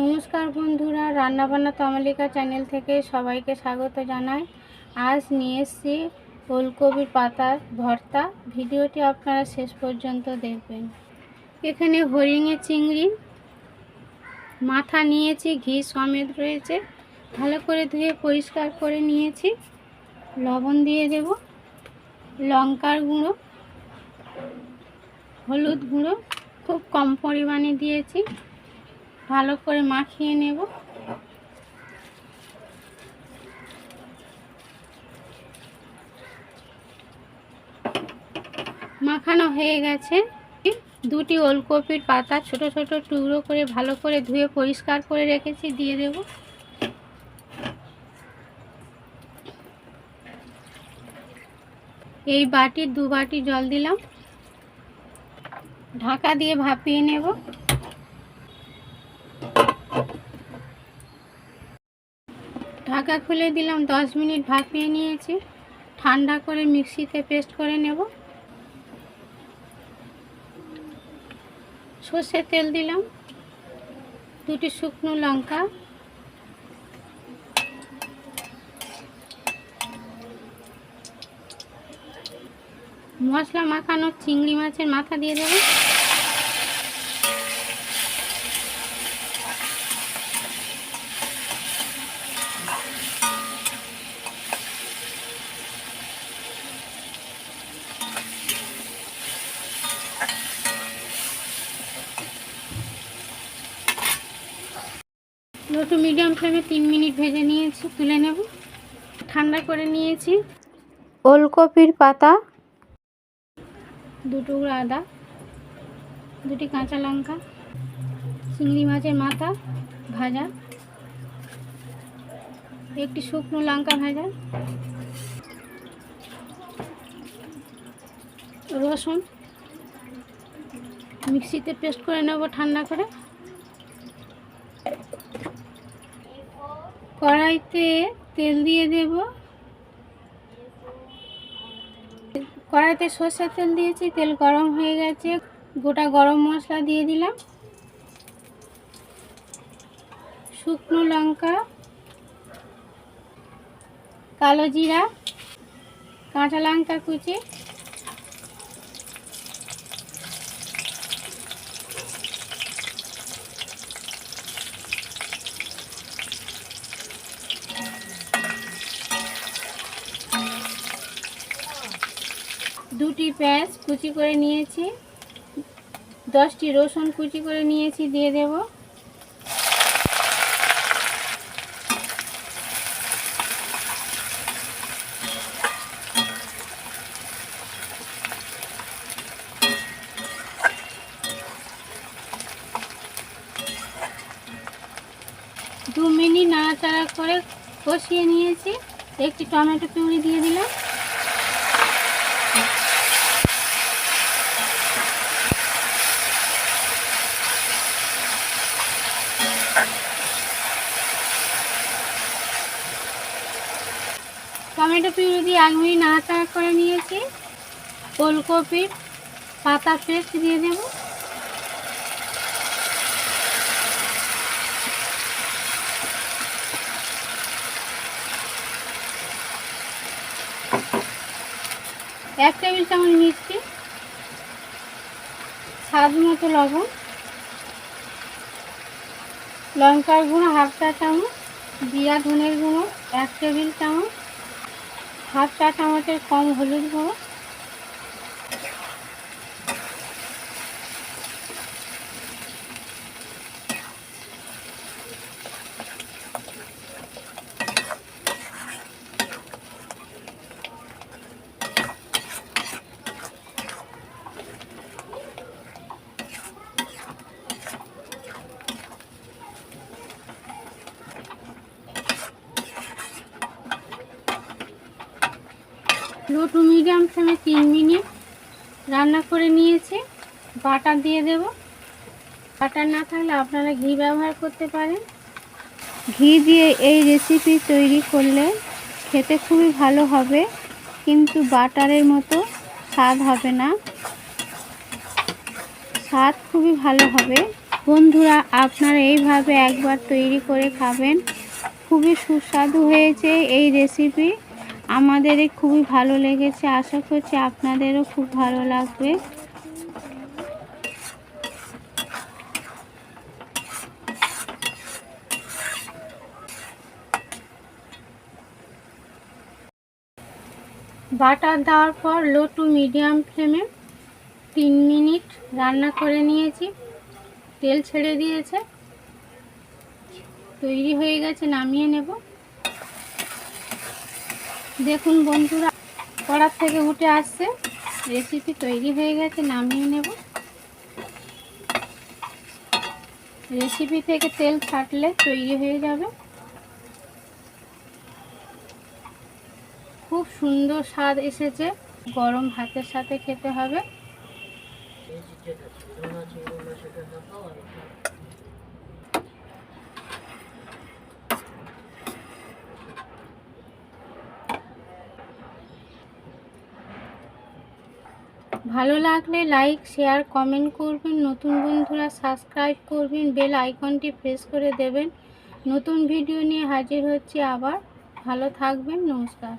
নমস্কার বন্ধুরা, রান্নাবান্না তমালিকা চ্যানেল থেকে সবাইকে স্বাগত জানাই। আজ নিয়ে এসেছি ফুলকপির পাতার ভর্তা। ভিডিওটি আপনারা শেষ পর্যন্ত দেখবেন। এখানে হরিঙে চিংড়ি, মাথা নিয়েছি, ঘি সমেত রয়েছে। ভালো করে ধুয়ে পরিষ্কার করে নিয়েছি। লবণ দিয়ে দেব, লঙ্কার গুঁড়ো, হলুদ গুঁড়ো, খুব কম পরিমাণে দিয়েছি। ভালো করে মাখিয়ে নেব। মাখানো হয়ে গেছে। দুটি ওলকপির পাতা ছোট ছোট টুকরো করে ভালো করে ধুয়ে পরিষ্কার করে রেখেছি, দিয়ে দেব। এই বাটির দু বাটি জল দিলাম। ঢাকা দিয়ে ভাপিয়ে নেব। ঢাকা খুলে দিলাম, দশ মিনিট ভাপিয়ে নিয়েছি। ঠান্ডা করে মিক্সিতে পেস্ট করে নেব। সর্ষের তেল দিলাম, দুটি শুকনো লঙ্কা। মশলা মাখানো চিংড়ি মাছের মাথা দিয়ে দেবো। লো টু মিডিয়াম ফ্লেমে তিন মিনিট ভেজে নিয়েছি তুলে নেব। ঠান্ডা করে নিয়েছি। ওলকপির পাতা। দুটো আদা দুটি কাঁচা লঙ্কা চিংড়ি মাছের মাথা ভাজা একটি শুকনো লঙ্কা ভাজা রসুন মিক্সিতে পেস্ট করে নেব ঠান্ডা করে। কড়াইতে তেল দিয়ে দেব। কড়াইতে সর্ষের তেল দিয়েছি, তেল গরম হয়ে গেছে। গোটা গরম মশলা দিয়ে দিলাম। শুকনো লঙ্কা, কালো জিরা, কাঁচা লঙ্কা কুচি দুটি পেঁয়াজ কুচি করে নিয়েছি। দশটি রসুন কুচি করে নিয়েছি, দিয়ে দেব। দু মিনিট নাড়াচাড়া করে কষিয়ে নিয়েছি। একটি টমেটো পিউরি দিয়ে দিলাম। টমেটো পিউরি দিয়ে এক মিনিট নাড়াচাড়া করে নিয়েছি। ফুলকপির পাতা পেস্ট দিয়ে দেব। এক টেবিল চামচ মিষ্টি, স্বাদ মতো লবণ, লঙ্কার গুঁড়ো হাফ চা চামচ, জিরা ধনের গুঁড়ো এক টেবিল চামচ হাফ চা চামচের কম হলুদ গুঁড়ো লো টু মিডিয়াম ফ্লেমে তিন মিনিট রান্না করে নিয়েছি। বাটার দিয়ে দেব। বাটার না থাকলে আপনারা ঘি ব্যবহার করতে পারেন। ঘি দিয়ে এই রেসিপি তৈরি করলে খেতে খুবই ভালো হবে, কিন্তু বাটারের মতো স্বাদ হবে না। স্বাদ খুবই ভালো হবে। বন্ধুরা, আপনারা এইভাবে একবার তৈরি করে খাবেন। খুবই সুস্বাদু হয়েছে এই রেসিপি আমাদের খুবই ভালো লেগেছে। আশা করছি আপনাদেরও খুব ভালো লাগবে। বাটার দেওয়ার পর লো টু মিডিয়াম ফ্লেমে তিন মিনিট রান্না করে নিয়েছি। তেল ছেড়ে দিয়েছে। তৈরি হয়ে গেছে, নামিয়ে নেব। দেখুন বন্ধুরা, কড়ার থেকে উঠে আসছে। রেসিপি তৈরি হয়ে গেছে, নামিয়ে নেব। রেসিপি থেকে তেল ছাটলে তৈরি হয়ে যাবে। খুব সুন্দর স্বাদ এসেছে। গরম ভাতের সাথে খেতে হবে। ভালো লাগলে লাইক শেয়ার কমেন্ট করবেন, নতুন বন্ধুরা সাবস্ক্রাইব করবেন বেল আইকনটি প্রেস করে দেবেন। নতুন ভিডিও নিয়ে হাজির হচ্ছে আবার। ভালো থাকবেন, নমস্কার।